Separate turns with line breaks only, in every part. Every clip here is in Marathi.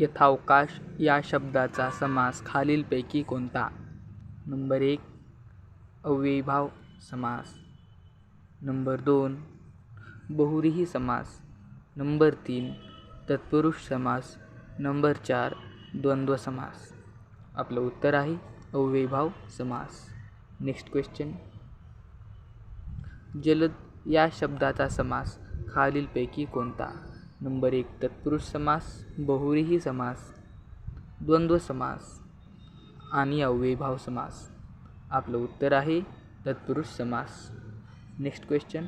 यथावकाश या शब्दाचा समास खालीलपैकी कोणता? नंबर एक अव्ययीभाव समास. नंबर दोन बहुरीही समास. नंबर तीन तत्पुरुष समास. नंबर चार द्वंद्व समास. आपलं उत्तर आहे अव्ययीभाव समास. नेक्स्ट क्वेश्चन जलद या शब्दाचा समास खालीलपैकी कोणता? नंबर एक तत्पुरुष समास बहुरीही समास द्वंद्व समास आणि अव्ययीभाव समास. आपलं उत्तर आहे तत्पुरुष समास. नेक्स्ट क्वेश्चन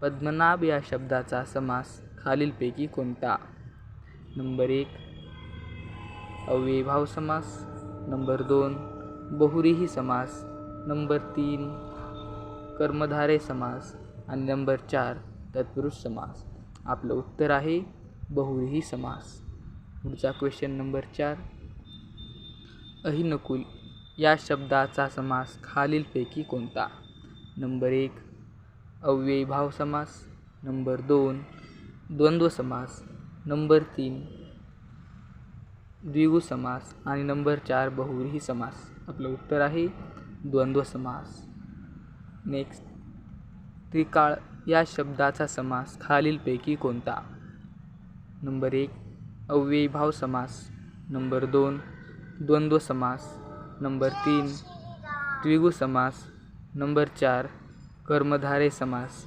पद्मनाभ या शब्दाचा समास खालीलपैकी कोणता? नंबर एक अव्ययीभाव समास. नंबर दोन बहुरीही समास. नंबर तीन कर्मधारे समास. आणि नंबर चार तत्पुरुष समास. आपलं उत्तर आहे बहुव्रीही समास. पुढचा क्वेश्चन नंबर चार. अहिनकुल या शब्दाचा समास खालीलपैकी कोणता? नंबर एक अव्ययीभाव समास. नंबर दोन द्वंद्व समास. नंबर तीन द्विगु समास. आणि नंबर चार बहुव्रीही समास. आपलं उत्तर आहे द्वंद्व समास. नेक्स्ट त्रिकाळ या शब्दाचा समास खालीलपैकी कोणता? नंबर एक अव्ययीभाव समास. नंबर दोन द्वंद्व समास. नंबर तीन द्विगु समास. नंबर चार कर्मधारे समास.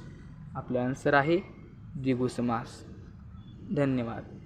आपलं आन्सर आहे द्विगु समास. धन्यवाद.